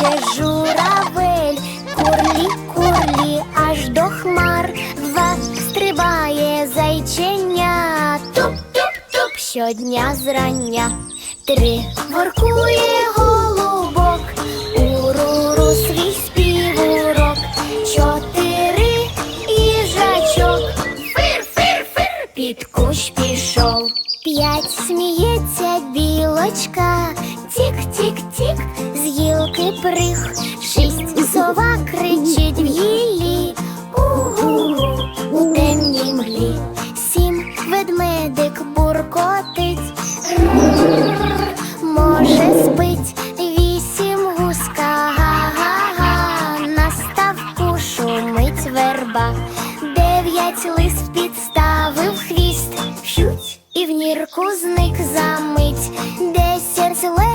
скаче журавель, курлі, курлі, аж до хмар. Два стрибає зайченя. Туп-туп-туп щодня зрання. Три воркує голубок, уруру свій співурок. Чотири їжачок. Фир-фир-фир під кущ пішов. П'ять сміється білочка. Тік-тік-тік, прих, шість сова кричить в гіллі. Угу, у темній мглі, сім ведмедик буркотить, може спить вісім гуска, на ставку шумить верба, дев'ять лист підставив хвіст, і в нірку зник замить, десять лет.